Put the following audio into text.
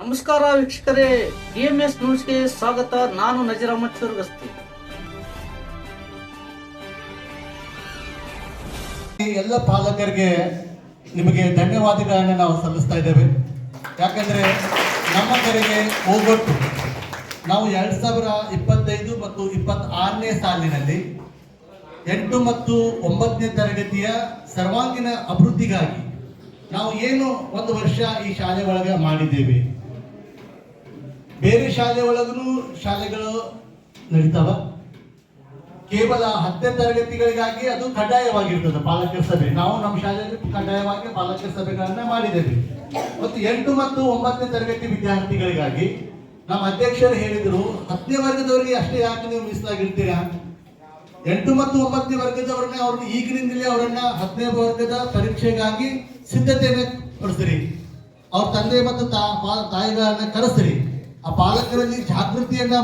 ನಮಸ್ಕಾರ ವೀಕ್ಷಕರೇ, ಡಿಎಂಎಸ್ ನ್ಯೂಸ್ಗೆ ಸ್ವಾಗತ. ನಾನು ನಜೀರ್ ಅಹಮದ್ ಈ ಎಲ್ಲ ಪಾಲಕರಿಗೆ ನಿಮಗೆ ಧನ್ಯವಾದಗಳನ್ನ ನಾವು ಸಲ್ಲಿಸ್ತಾ ಇದ್ದೇವೆ. ಯಾಕಂದ್ರೆ ನಮ್ಮ ಕಡೆಗೆ ಹೋಗೊಟ್ಟು ನಾವು ಎರಡ್ ಸಾವಿರ ಇಪ್ಪತ್ತೈದು ಮತ್ತು ಇಪ್ಪತ್ತಾರನೇ ಸಾಲಿನಲ್ಲಿ ಎಂಟು ಮತ್ತು ಒಂಬತ್ತನೇ ತರಗತಿಯ ಸರ್ವಾಂಗೀಣ ಅಭಿವೃದ್ಧಿಗಾಗಿ ನಾವು ಏನು ಒಂದು ವರ್ಷ ಈ ಶಾಲೆ ಒಳಗೆ ಮಾಡಿದ್ದೇವೆ. ಬೇರೆ ಶಾಲೆ ಒಳಗೂ ಶಾಲೆಗಳು ನಡೀತಾವ? ಕೇವಲ ಹತ್ತನೇ ತರಗತಿಗಳಿಗಾಗಿ ಅದು ಕಡ್ಡಾಯವಾಗಿರ್ತದೆ ಪಾಲಕರ ಸಭೆ. ನಾವು ನಮ್ಮ ಶಾಲೆಯಲ್ಲಿ ಕಡ್ಡಾಯವಾಗಿ ಪಾಲಕರ ಸಭೆಗಳನ್ನ ಮಾಡಿದ್ದೇವೆ. ಮತ್ತು ಎಂಟು ಮತ್ತು ಒಂಬತ್ತನೇ ತರಗತಿ ವಿದ್ಯಾರ್ಥಿಗಳಿಗಾಗಿ ನಮ್ಮ ಅಧ್ಯಕ್ಷರು ಹೇಳಿದರು, ಹತ್ತನೇ ವರ್ಗದವರಿಗೆ ಅಷ್ಟೇ ಯಾಕೆ ನೀವು ಮೀಸಲಾಗಿರ್ತೀರಾ? ಎಂಟು ಮತ್ತು ಒಂಬತ್ತನೇ ವರ್ಗದವರನ್ನ ಅವ್ರನ್ನ ಈಗಿನಿಂದಲೇ ಅವರನ್ನ ಹತ್ತನೇ ವರ್ಗದ ಪರೀಕ್ಷೆಗಾಗಿ ಸಿದ್ಧತೆಯನ್ನು ಪಡಿಸ್ರಿ ಅವ್ರ ತಂದೆ ಮತ್ತು ತಾಯಿಗಳನ್ನ ಕರೆಸ್ರಿ ಆ ಪಾಲಕರಲ್ಲಿ ಜಾಗೃತಿಯನ್ನ